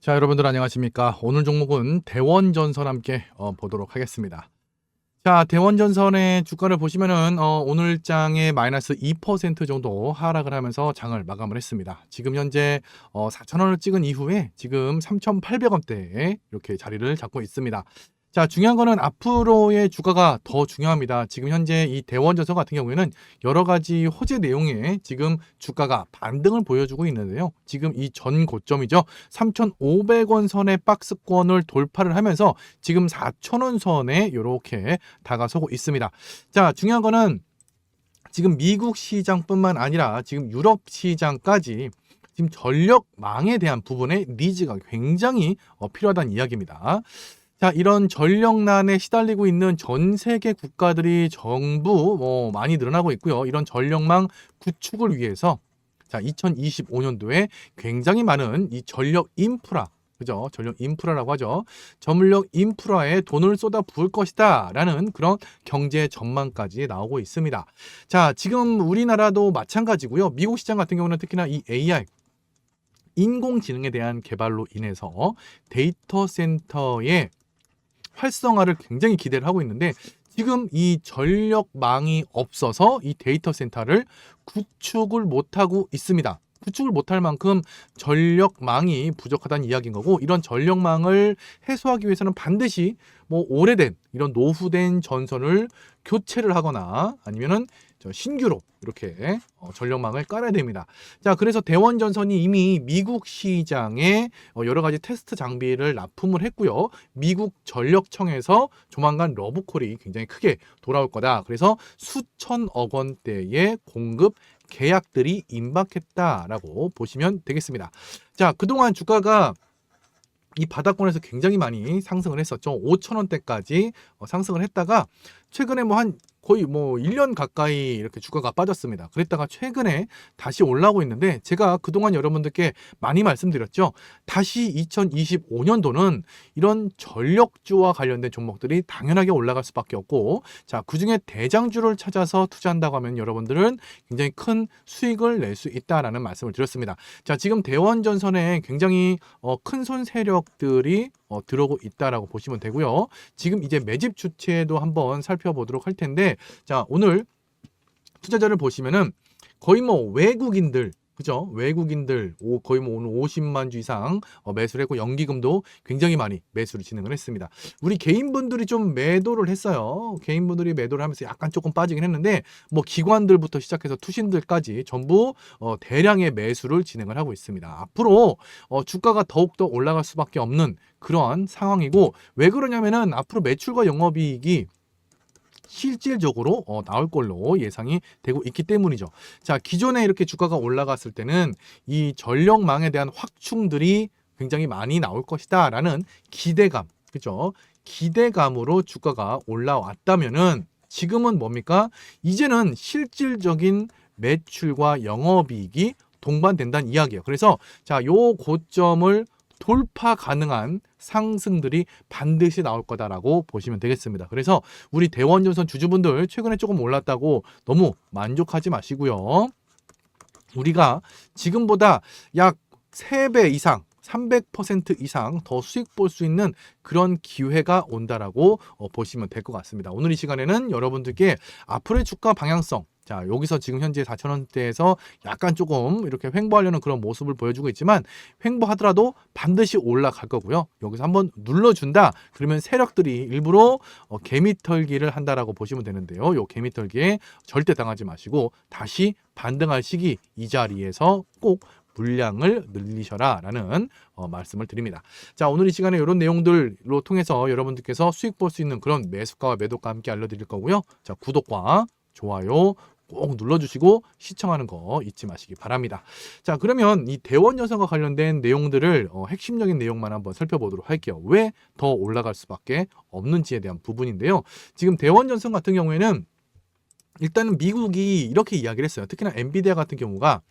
자, 여러분들 안녕하십니까? 오늘 종목은 대원전선 함께 어, 보도록 하겠습니다. 자, 대원전선의 주가를 보시면은 어, 오늘 장에 마이너스 2% 정도 하락을 하면서 장을 마감을 했습니다. 지금 현재 어, 4,000원을 찍은 이후에 지금 3,800원대에 이렇게 자리를 잡고 있습니다. 자, 중요한 거는 앞으로의 주가가 더 중요합니다. 지금 현재 이 대원전선 같은 경우에는 여러 가지 호재 내용에 지금 주가가 반등을 보여주고 있는데요. 지금 이 전 고점이죠. 3,500원 선의 박스권을 돌파를 하면서 지금 4,000원 선에 이렇게 다가서고 있습니다. 자, 중요한 거는 지금 미국 시장뿐만 아니라 지금 유럽 시장까지 지금 전력망에 대한 부분의 니즈가 굉장히 어, 필요하다는 이야기입니다. 자, 이런 전력난에 시달리고 있는 전 세계 국가들이 전부 뭐 많이 늘어나고 있고요. 이런 전력망 구축을 위해서 자, 2025년도에 굉장히 많은 이 전력 인프라 그죠? 전력 인프라라고 하죠. 전력 인프라에 돈을 쏟아 부을 것이다. 라는 그런 경제 전망까지 나오고 있습니다. 자, 지금 우리나라도 마찬가지고요. 미국 시장 같은 경우는 특히나 이 AI, 인공지능에 대한 개발로 인해서 데이터 센터의 활성화를 굉장히 기대를 하고 있는데 지금 이 전력망이 없어서 이 데이터 센터를 구축을 못하고 있습니다. 구축을 못할 만큼 전력망이 부족하다는 이야기인 거고 이런 전력망을 해소하기 위해서는 반드시 뭐 오래된 이런 노후된 전선을 교체를 하거나 아니면은 저 신규로 이렇게 어, 전력망을 깔아야 됩니다. 자, 그래서 대원 전선이 이미 미국 시장에 어, 여러 가지 테스트 장비를 납품을 했고요. 미국 전력청에서 조만간 러브콜이 굉장히 크게 돌아올 거다. 그래서 수천억 원대의 공급 계약들이 임박했다라고 보시면 되겠습니다. 자, 그동안 주가가 이 바닥권에서 굉장히 많이 상승을 했었죠. 5천 원대까지 어, 상승을 했다가 최근에 뭐 한 거의 뭐 1년 가까이 이렇게 주가가 빠졌습니다. 그랬다가 최근에 다시 올라오고 있는데 제가 그동안 여러분들께 많이 말씀드렸죠. 다시 2025년도는 이런 전력주와 관련된 종목들이 당연하게 올라갈 수밖에 없고 자, 그중에 대장주를 찾아서 투자한다고 하면 여러분들은 굉장히 큰 수익을 낼 수 있다라는 말씀을 드렸습니다. 자, 지금 대원전선에 굉장히 어, 큰손 세력들이 어, 들어오고 있다라고 보시면 되고요. 지금 이제 매집 주체도 한번 살펴보도록 할 텐데, 자 오늘 투자자를 보시면은 거의 뭐 외국인들 그죠? 외국인들 오, 거의 뭐 오늘 50만 주 이상 어, 매수를 했고 연기금도 굉장히 많이 매수를 진행을 했습니다. 우리 개인분들이 좀 매도를 했어요. 개인분들이 매도를 하면서 약간 조금 빠지긴 했는데 뭐 기관들부터 시작해서 투신들까지 전부 어, 대량의 매수를 진행을 하고 있습니다. 앞으로 어, 주가가 더욱더 올라갈 수밖에 없는 그러한 상황이고 왜 그러냐면은 앞으로 매출과 영업이익이 실질적으로 어, 나올 걸로 예상이 되고 있기 때문이죠. 자, 기존에 이렇게 주가가 올라갔을 때는 이 전력망에 대한 확충들이 굉장히 많이 나올 것이다 라는 기대감, 그죠? 기대감으로 주가가 올라왔다면은 지금은 뭡니까? 이제는 실질적인 매출과 영업이익이 동반된다는 이야기예요. 그래서 자, 요 고점을 돌파 가능한 상승들이 반드시 나올 거다라고 보시면 되겠습니다. 그래서 우리 대원전선 주주분들 최근에 조금 올랐다고 너무 만족하지 마시고요. 우리가 지금보다 약 3배 이상 300% 이상 더 수익 볼 수 있는 그런 기회가 온다라고 어, 보시면 될 것 같습니다. 오늘 이 시간에는 여러분들께 앞으로의 주가 방향성 자, 여기서 지금 현재 4천원대에서 약간 조금 이렇게 횡보하려는 그런 모습을 보여주고 있지만 횡보하더라도 반드시 올라갈 거고요. 여기서 한번 눌러준다. 그러면 세력들이 일부러 어, 개미털기를 한다라고 보시면 되는데요. 요 개미털기에 절대 당하지 마시고 다시 반등할 시기 이 자리에서 꼭 물량을 늘리셔라라는 어, 말씀을 드립니다. 자 오늘 이 시간에 이런 내용들로 통해서 여러분들께서 수익 볼 수 있는 그런 매수가와 매도가 함께 알려드릴 거고요. 자 구독과 좋아요 꼭 눌러주시고 시청하는 거 잊지 마시기 바랍니다. 자 그러면 이 대원 여성과 관련된 내용들을 어, 핵심적인 내용만 한번 살펴보도록 할게요. 왜 더 올라갈 수밖에 없는지에 대한 부분인데요. 지금 대원 전선 같은 경우에는 일단은 미국이 이렇게 이야기를 했어요. 특히나 엔비디아 같은 경우가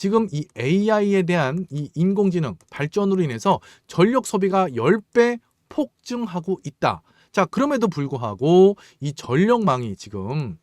지금 이 AI에 대한 이 인공지능 발전으로 인해서 전력 소비가 10배 폭증하고 있다. 자, 그럼에도 불구하고 이 전력망이 지금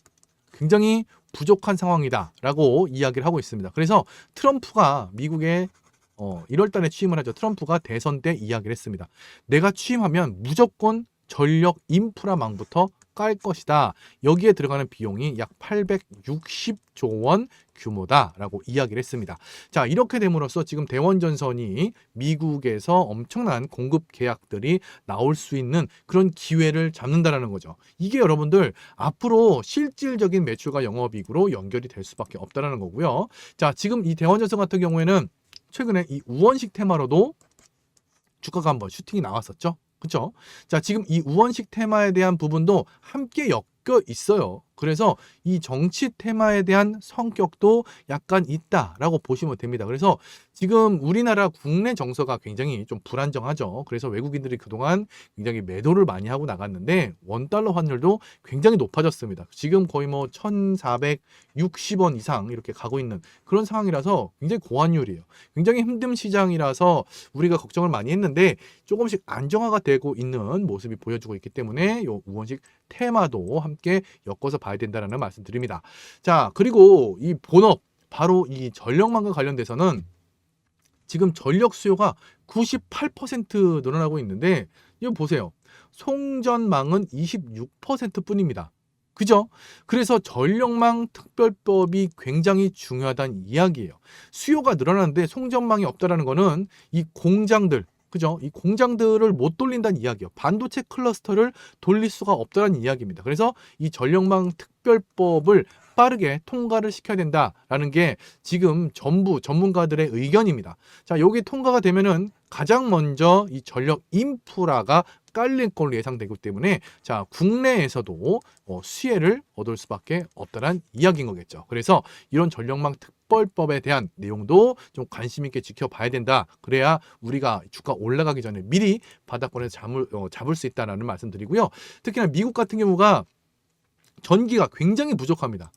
굉장히 부족한 상황이다 라고 이야기를 하고 있습니다. 그래서 트럼프가 미국의 어, 1월 달에 취임을 하죠. 트럼프가 대선 때 이야기를 했습니다. 내가 취임하면 무조건 전력 인프라망부터 깔 것이다. 여기에 들어가는 비용이 약 860조 원 규모다라고 이야기를 했습니다. 자, 이렇게 됨으로써 지금 대원전선이 미국에서 엄청난 공급 계약들이 나올 수 있는 그런 기회를 잡는다라는 거죠. 이게 여러분들 앞으로 실질적인 매출과 영업이익으로 연결이 될 수밖에 없다라는 거고요. 자, 지금 이 대원전선 같은 경우에는 최근에 이 우원식 테마로도 주가가 한번 슈팅이 나왔었죠. 그렇죠? 자, 지금 이 우원식 테마에 대한 부분도 함께 엮여 있어요. 그래서 이 정치 테마에 대한 성격도 약간 있다라고 보시면 됩니다. 그래서 지금 우리나라 국내 정서가 굉장히 좀 불안정하죠. 그래서 외국인들이 그동안 굉장히 매도를 많이 하고 나갔는데 원달러 환율도 굉장히 높아졌습니다. 지금 거의 뭐 1,460원 이상 이렇게 가고 있는 그런 상황이라서 굉장히 고환율이에요. 굉장히 힘든 시장이라서 우리가 걱정을 많이 했는데 조금씩 안정화가 되고 있는 모습이 보여주고 있기 때문에 요 우원식 테마도 함께 엮어서 봐야 된다라는 말씀드립니다. 자, 그리고 이 본업 바로 이 전력망과 관련돼서는 지금 전력 수요가 98% 늘어나고 있는데 이거 보세요. 송전망은 26% 뿐입니다. 그죠? 그래서 전력망 특별법이 굉장히 중요하다는 이야기예요. 수요가 늘어나는데 송전망이 없다라는 거는 이 공장들 그죠? 이 공장들을 못 돌린다는 이야기예요. 반도체 클러스터를 돌릴 수가 없다는 이야기입니다. 그래서 이 전력망 특별법을 빠르게 통과를 시켜야 된다라는 게 지금 전부 전문가들의 의견입니다. 자, 여기 통과가 되면은 가장 먼저 이 전력 인프라가 깔릴 걸로 예상되기 때문에 자 국내에서도 어, 수혜를 얻을 수밖에 없다는 이야기인 거겠죠. 그래서 이런 전력망 특별법에 대한 내용도 좀 관심 있게 지켜봐야 된다. 그래야 우리가 주가 올라가기 전에 미리 바닥권에서 잠을 어, 잡을 수 있다라는 말씀드리고요. 특히나 미국 같은 경우가 전기가 굉장히 부족합니다.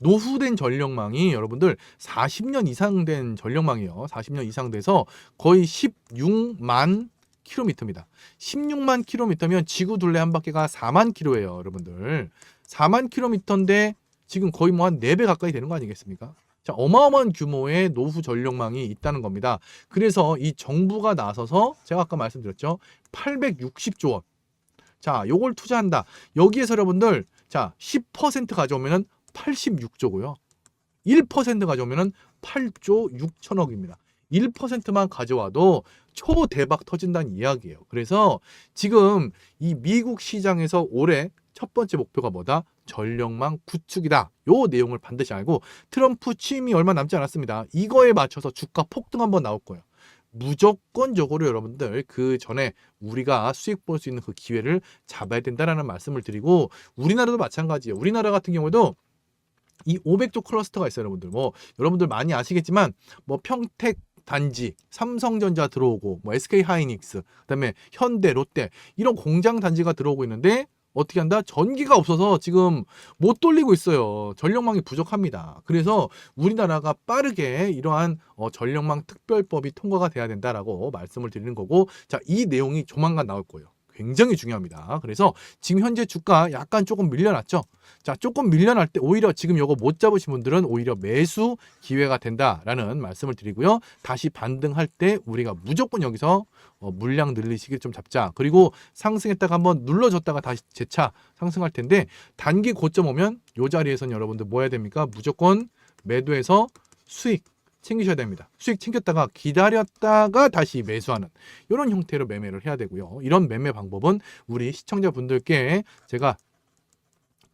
노후된 전력망이 여러분들 40년 이상 된 전력망이에요. 40년 이상 돼서 거의 16만 킬로미터입니다. 16만 킬로미터면 지구 둘레 한 바퀴가 4만 킬로예요, 여러분들. 4만 킬로미터인데 지금 거의 뭐 한 4배 가까이 되는 거 아니겠습니까? 자, 어마어마한 규모의 노후 전력망이 있다는 겁니다. 그래서 이 정부가 나서서 제가 아까 말씀드렸죠. 860조 원. 자, 요걸 투자한다. 여기에서 여러분들 자, 10% 가져오면은 86조고요. 1% 가져오면은 8조 6천억입니다. 1%만 가져와도 초대박 터진다는 이야기예요. 그래서 지금 이 미국 시장에서 올해 첫 번째 목표가 뭐다? 전력망 구축이다. 요 내용을 반드시 알고 트럼프 취임이 얼마 남지 않았습니다. 이거에 맞춰서 주가 폭등 한번 나올 거예요. 무조건적으로 여러분들 그 전에 우리가 수익 볼 수 있는 그 기회를 잡아야 된다라는 말씀을 드리고 우리나라도 마찬가지예요. 우리나라 같은 경우에도 이 500조 클러스터가 있어요, 여러분들. 뭐 여러분들 많이 아시겠지만 뭐 평택 단지, 삼성전자 들어오고 뭐 SK 하이닉스, 그다음에 현대, 롯데 이런 공장 단지가 들어오고 있는데 어떻게 한다? 전기가 없어서 지금 못 돌리고 있어요. 전력망이 부족합니다. 그래서 우리나라가 빠르게 이러한 어, 전력망 특별법이 통과가 돼야 된다라고 말씀을 드리는 거고, 자, 이 내용이 조만간 나올 거예요. 굉장히 중요합니다. 그래서 지금 현재 주가 약간 조금 밀려났죠. 자, 조금 밀려날 때 오히려 지금 이거 못 잡으신 분들은 오히려 매수 기회가 된다라는 말씀을 드리고요. 다시 반등할 때 우리가 무조건 여기서 어, 물량 늘리시기 좀 잡자. 그리고 상승했다가 한번 눌러줬다가 다시 재차 상승할 텐데 단기 고점 오면 요 자리에서는 여러분들 뭐 해야 됩니까? 무조건 매도해서 수익 챙기셔야 됩니다. 수익 챙겼다가 기다렸다가 다시 매수하는 이런 형태로 매매를 해야 되고요. 이런 매매 방법은 우리 시청자분들께 제가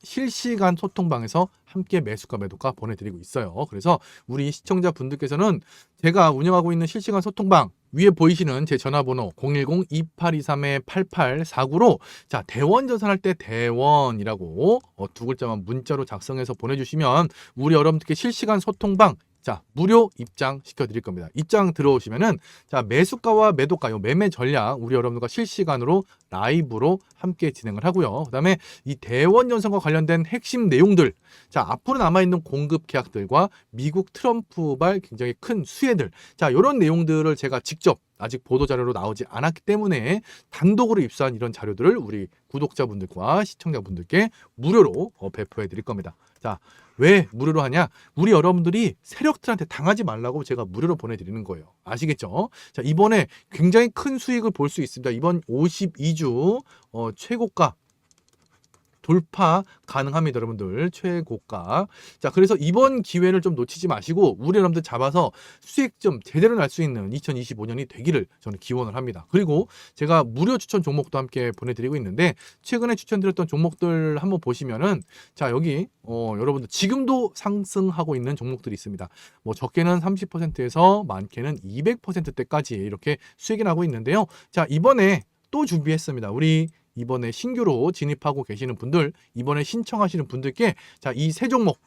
실시간 소통방에서 함께 매수가 매도가 보내드리고 있어요. 그래서 우리 시청자분들께서는 제가 운영하고 있는 실시간 소통방 위에 보이시는 제 전화번호 010-2823-8849로 자 대원 전산할 때 대원이라고 어, 두 글자만 문자로 작성해서 보내주시면 우리 여러분들께 실시간 소통방 자, 무료 입장 시켜드릴 겁니다. 입장 들어오시면은, 자, 매수가와 매도가, 요 매매 전략, 우리 여러분들과 실시간으로 라이브로 함께 진행을 하고요. 그 다음에 이 대원 연선과 관련된 핵심 내용들, 자, 앞으로 남아있는 공급 계약들과 미국 트럼프발 굉장히 큰 수혜들, 자, 요런 내용들을 제가 직접 아직 보도 자료로 나오지 않았기 때문에 단독으로 입수한 이런 자료들을 우리 구독자분들과 시청자분들께 무료로 어, 배포해 드릴 겁니다. 자, 왜 무료로 하냐? 우리 여러분들이 세력들한테 당하지 말라고 제가 무료로 보내드리는 거예요. 아시겠죠? 자, 이번에 굉장히 큰 수익을 볼 수 있습니다. 이번 52주 어, 최고가 돌파 가능합니다, 여러분들. 최고가. 자, 그래서 이번 기회를 좀 놓치지 마시고 우리 여러분들 잡아서 수익 좀 제대로 날 수 있는 2025년이 되기를 저는 기원을 합니다. 그리고 제가 무료 추천 종목도 함께 보내드리고 있는데 최근에 추천드렸던 종목들 한번 보시면은 자 여기 어, 여러분들 지금도 상승하고 있는 종목들이 있습니다. 뭐 적게는 30%에서 많게는 200%대까지 이렇게 수익이 나고 있는데요. 자 이번에 또 준비했습니다. 우리 이번에 신규로 진입하고 계시는 분들, 이번에 신청하시는 분들께 자, 이 세 종목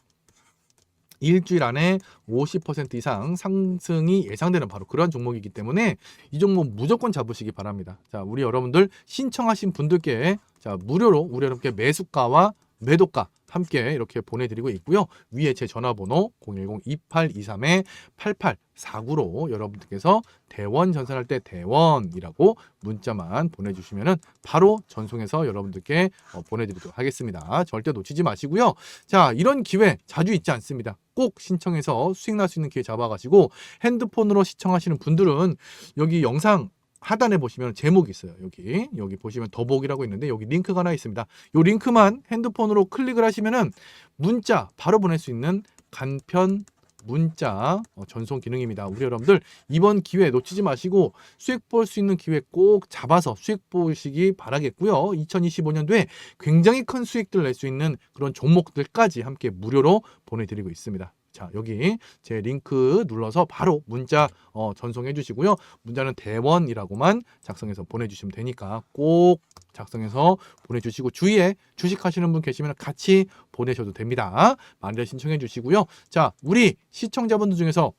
일주일 안에 50% 이상 상승이 예상되는 바로 그러한 종목이기 때문에 이 종목 무조건 잡으시기 바랍니다. 자, 우리 여러분들 신청하신 분들께 자, 무료로 우리 여러분께 매수가와 매도가 함께 이렇게 보내드리고 있고요. 위에 제 전화번호 010-2823-8849로 여러분들께서 대원 전산할 때 대원이라고 문자만 보내주시면 은 바로 전송해서 여러분들께 어, 보내드리도록 하겠습니다. 절대 놓치지 마시고요. 자, 이런 기회 자주 있지 않습니다. 꼭 신청해서 수익 날 수 있는 기회 잡아가지고 핸드폰으로 시청하시는 분들은 여기 영상 하단에 보시면 제목이 있어요. 여기 여기 보시면 더보기라고 있는데 여기 링크가 하나 있습니다. 요 링크만 핸드폰으로 클릭을 하시면은 문자 바로 보낼 수 있는 간편 문자 어, 전송 기능입니다. 우리 여러분들 이번 기회 놓치지 마시고 수익 볼 수 있는 기회 꼭 잡아서 수익 보시기 바라겠고요. 2025년도에 굉장히 큰 수익들 낼 수 있는 그런 종목들까지 함께 무료로 보내드리고 있습니다. 자 여기 제 링크 눌러서 바로 문자 어, 전송해 주시고요. 문자는 대원이라고만 작성해서 보내주시면 되니까 꼭 작성해서 보내주시고 주위에 주식하시는 분 계시면 같이 보내셔도 됩니다. 많이들 신청해 주시고요. 자 우리 시청자분들 중에서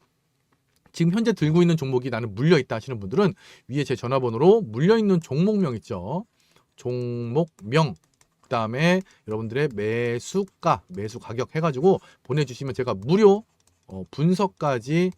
지금 현재 들고 있는 종목이 나는 물려 있다 하시는 분들은 위에 제 전화번호로 물려 있는 종목명 있죠. 종목명 그다음에 여러분들의 매수가, 매수 가격 해가지고 보내주시면 제가 무료 어, 분석까지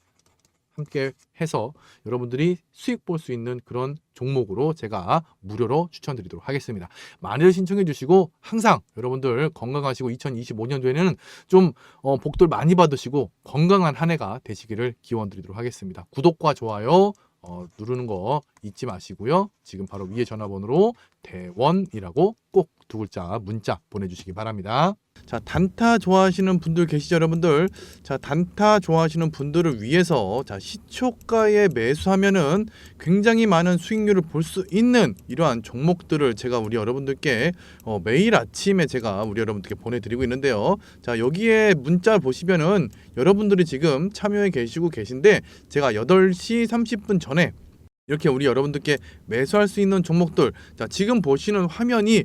함께 해서 여러분들이 수익 볼 수 있는 그런 종목으로 제가 무료로 추천드리도록 하겠습니다. 많이들 신청해 주시고 항상 여러분들 건강하시고 2025년도에는 좀 어, 복들 많이 받으시고 건강한 한 해가 되시기를 기원 드리도록 하겠습니다. 구독과 좋아요 어, 누르는 거 잊지 마시고요. 지금 바로 위에 전화번호로 대원이라고 꼭 두 글자 문자 보내주시기 바랍니다. 자, 단타 좋아하시는 분들 계시죠, 여러분들? 자, 단타 좋아하시는 분들을 위해서 자, 시초가에 매수하면은 굉장히 많은 수익률을 볼 수 있는 이러한 종목들을 제가 우리 여러분들께 어, 매일 아침에 제가 우리 여러분들께 보내드리고 있는데요. 자, 여기에 문자 보시면은 여러분들이 지금 참여해 계시고 계신데 제가 8시 30분 전에 이렇게 우리 여러분들께 매수할 수 있는 종목들 자 지금 보시는 화면이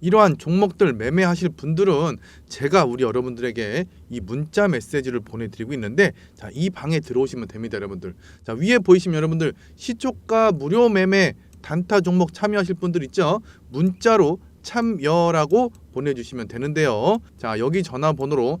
이러한 종목들 매매하실 분들은 제가 우리 여러분들에게 이 문자 메시지를 보내드리고 있는데 자 이 방에 들어오시면 됩니다 여러분들. 자 위에 보이시면 여러분들 시초가 무료 매매 단타 종목 참여하실 분들 있죠? 문자로 참여라고 보내주시면 되는데요. 자 여기 전화번호로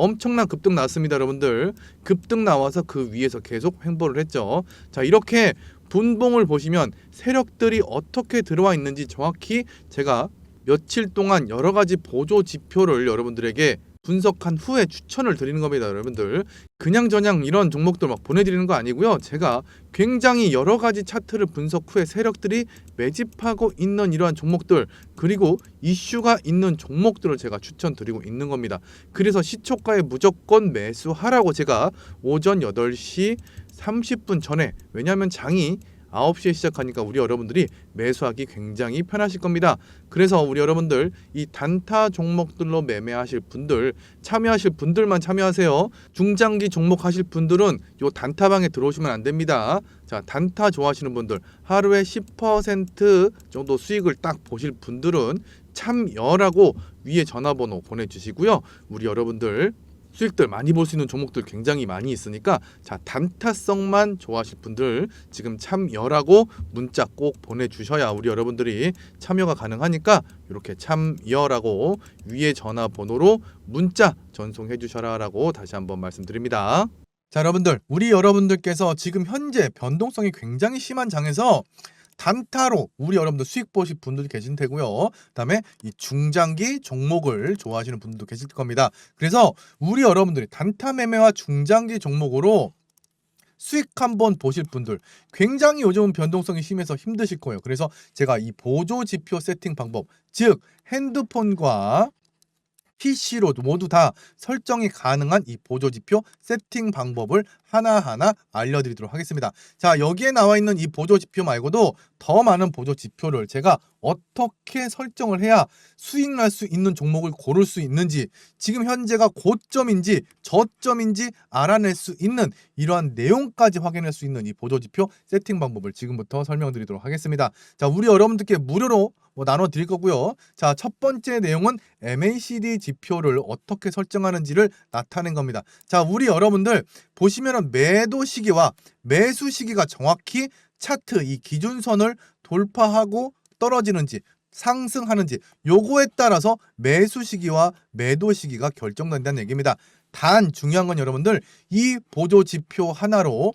엄청난 급등 나왔습니다 여러분들. 급등 나와서 그 위에서 계속 횡보를 했죠. 자 이렇게 분봉을 보시면 세력들이 어떻게 들어와 있는지 정확히 제가 며칠 동안 여러 가지 보조 지표를 여러분들에게 분석한 후에 추천을 드리는 겁니다, 여러분들. 그냥 저냥 이런 종목들 막 보내드리는 거 아니고요. 제가 굉장히 여러 가지 차트를 분석 후에 세력들이 매집하고 있는 이러한 종목들 그리고 이슈가 있는 종목들을 제가 추천드리고 있는 겁니다. 그래서 시초가에 무조건 매수하라고 제가 오전 8시 30분 전에 왜냐하면 장이 9시에 시작하니까 우리 여러분들이 매수하기 굉장히 편하실 겁니다. 그래서 우리 여러분들 이 단타 종목들로 매매하실 분들 참여하실 분들만 참여하세요. 중장기 종목 하실 분들은 요 단타방에 들어오시면 안 됩니다. 자, 단타 좋아하시는 분들 하루에 10% 정도 수익을 딱 보실 분들은 참여라고 위에 전화번호 보내주시고요. 우리 여러분들 수익들 많이 볼 수 있는 종목들 굉장히 많이 있으니까 자 단타성만 좋아하실 분들 지금 참여라고 문자 꼭 보내주셔야 우리 여러분들이 참여가 가능하니까 이렇게 참여라고 위에 전화번호로 문자 전송해 주셔라라고 다시 한번 말씀드립니다. 자 여러분들 우리 여러분들께서 지금 현재 변동성이 굉장히 심한 장에서 단타로 우리 여러분들 수익 보실 분들 계신 테고요. 그다음에 이 중장기 종목을 좋아하시는 분들도 계실 겁니다. 그래서 우리 여러분들이 단타 매매와 중장기 종목으로 수익 한번 보실 분들 굉장히 요즘 변동성이 심해서 힘드실 거예요. 그래서 제가 이 보조 지표 세팅 방법 즉 핸드폰과 PC로 모두 다 설정이 가능한 이 보조 지표 세팅 방법을 하나하나 알려드리도록 하겠습니다. 자, 여기에 나와 있는 이 보조 지표 말고도 더 많은 보조 지표를 제가 어떻게 설정을 해야 수익 날 수 있는 종목을 고를 수 있는지 지금 현재가 고점인지 저점인지 알아낼 수 있는 이러한 내용까지 확인할 수 있는 이 보조 지표 세팅 방법을 지금부터 설명드리도록 하겠습니다. 자, 우리 여러분들께 무료로 뭐 나눠 드릴 거고요. 자, 첫 번째 내용은 MACD 지표를 어떻게 설정하는지를 나타낸 겁니다. 자, 우리 여러분들 보시면은 매도 시기와 매수 시기가 정확히 차트 이 기준선을 돌파하고 떨어지는지 상승하는지 요거에 따라서 매수 시기와 매도 시기가 결정된다는 얘기입니다. 단 중요한 건 여러분들 이 보조 지표 하나로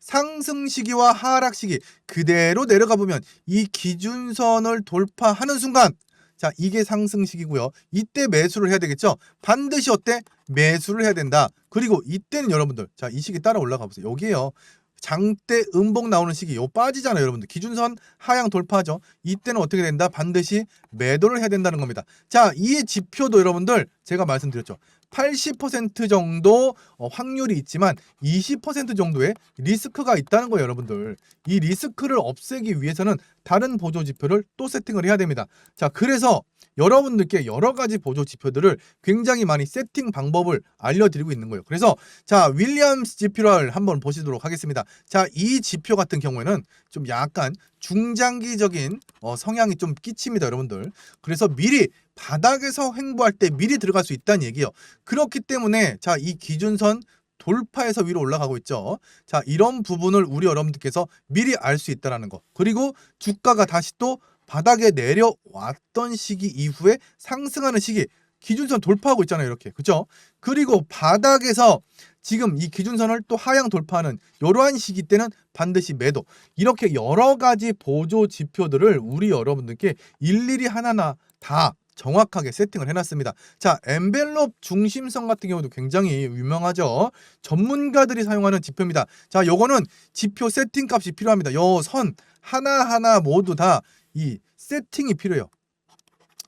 상승 시기와 하락 시기 그대로 내려가 보면 이 기준선을 돌파하는 순간 자 이게 상승 시기고요. 이때 매수를 해야 되겠죠? 반드시 어때? 매수를 해야 된다. 그리고 이때는 여러분들 자 이 시기 따라 올라가 보세요. 여기에요. 장대 음봉 나오는 시기 요 빠지잖아요 여러분들. 기준선 하향 돌파하죠. 이때는 어떻게 된다? 반드시 매도를 해야 된다는 겁니다. 자 이 지표도 여러분들 제가 말씀드렸죠 80% 정도 어, 확률이 있지만 20% 정도의 리스크가 있다는 거예요, 여러분들. 이 리스크를 없애기 위해서는 다른 보조 지표를 또 세팅을 해야 됩니다. 자, 그래서 여러분들께 여러 가지 보조 지표들을 굉장히 많이 세팅 방법을 알려드리고 있는 거예요. 그래서 자, 윌리엄스 지표를 한번 보시도록 하겠습니다. 자, 이 지표 같은 경우에는 좀 약간 중장기적인 어, 성향이 좀 끼칩니다, 여러분들. 그래서 미리 바닥에서 횡보할 때 미리 들어갈 수 있다는 얘기예요. 그렇기 때문에 자, 이 기준선 돌파해서 위로 올라가고 있죠. 자, 이런 부분을 우리 여러분들께서 미리 알 수 있다라는 거. 그리고 주가가 다시 또 바닥에 내려왔던 시기 이후에 상승하는 시기 기준선 돌파하고 있잖아요, 이렇게. 그죠? 그리고 바닥에서 지금 이 기준선을 또 하향 돌파하는 이러한 시기 때는 반드시 매도. 이렇게 여러 가지 보조 지표들을 우리 여러분들께 일일이 하나하나 다 정확하게 세팅을 해놨습니다. 자, 엔벨롭 중심성 같은 경우도 굉장히 유명하죠. 전문가들이 사용하는 지표입니다. 자, 요거는 지표 세팅 값이 필요합니다. 요 선 하나하나 모두 다 이 세팅이 필요해요.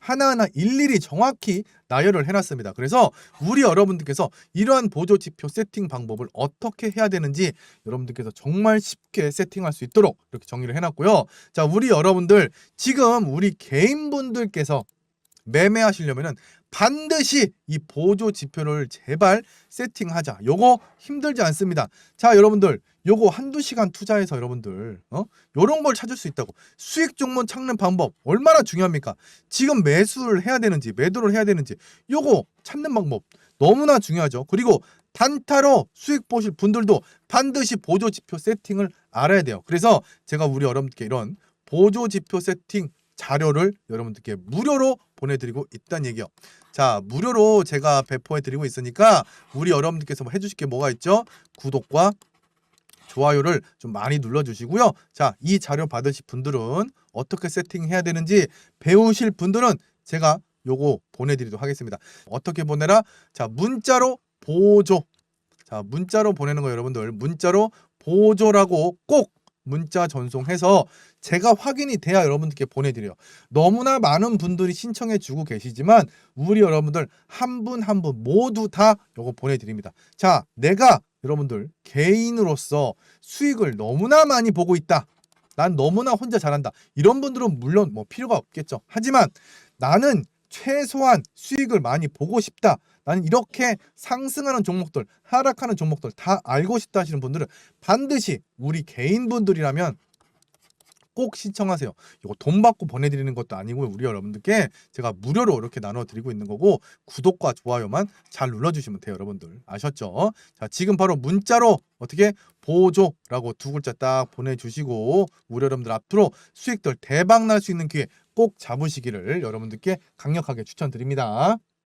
하나하나 일일이 정확히 나열을 해놨습니다. 그래서 우리 여러분들께서 이러한 보조 지표 세팅 방법을 어떻게 해야 되는지 여러분들께서 정말 쉽게 세팅할 수 있도록 이렇게 정리를 해놨고요. 자, 우리 여러분들 지금 우리 개인분들께서 매매하시려면은 반드시 이 보조 지표를 제발 세팅하자. 요거 힘들지 않습니다. 자, 여러분들 요거 한두 시간 투자해서 여러분들 어? 요런 걸 찾을 수 있다고. 수익 종목 찾는 방법 얼마나 중요합니까? 지금 매수를 해야 되는지 매도를 해야 되는지 요거 찾는 방법 너무나 중요하죠. 그리고 단타로 수익 보실 분들도 반드시 보조 지표 세팅을 알아야 돼요. 그래서 제가 우리 여러분들께 이런 보조 지표 세팅 자료를 여러분들께 무료로 보내드리고 있다는 얘기요. 자, 무료로 제가 배포해드리고 있으니까 우리 여러분들께서 뭐 해주실 게 뭐가 있죠? 구독과 좋아요를 좀 많이 눌러주시고요. 자, 이 자료 받으실 분들은 어떻게 세팅해야 되는지 배우실 분들은 제가 요거 보내드리도록 하겠습니다. 어떻게 보내라? 자, 문자로 보조. 자, 문자로 보내는 거 여러분들 문자로 보조라고 꼭 문자 전송해서 제가 확인이 돼야 여러분들께 보내드려요. 너무나 많은 분들이 신청해 주고 계시지만 우리 여러분들 한 분 한 분 모두 다 요거 보내드립니다. 자, 내가 여러분들 개인으로서 수익을 너무나 많이 보고 있다. 난 너무나 혼자 잘한다. 이런 분들은 물론 뭐 필요가 없겠죠. 하지만 나는 최소한 수익을 많이 보고 싶다. 나는 이렇게 상승하는 종목들, 하락하는 종목들 다 알고 싶다 하시는 분들은 반드시 우리 개인분들이라면 꼭 신청하세요. 이거 돈 받고 보내드리는 것도 아니고요. 우리 여러분들께 제가 무료로 이렇게 나눠드리고 있는 거고 구독과 좋아요만 잘 눌러주시면 돼요. 여러분들 아셨죠? 자 지금 바로 문자로 어떻게 보조라고 두 글자 딱 보내주시고 우리 여러분들 앞으로 수익들 대박 날 수 있는 기회 꼭 잡으시기를 여러분들께 강력하게 추천드립니다.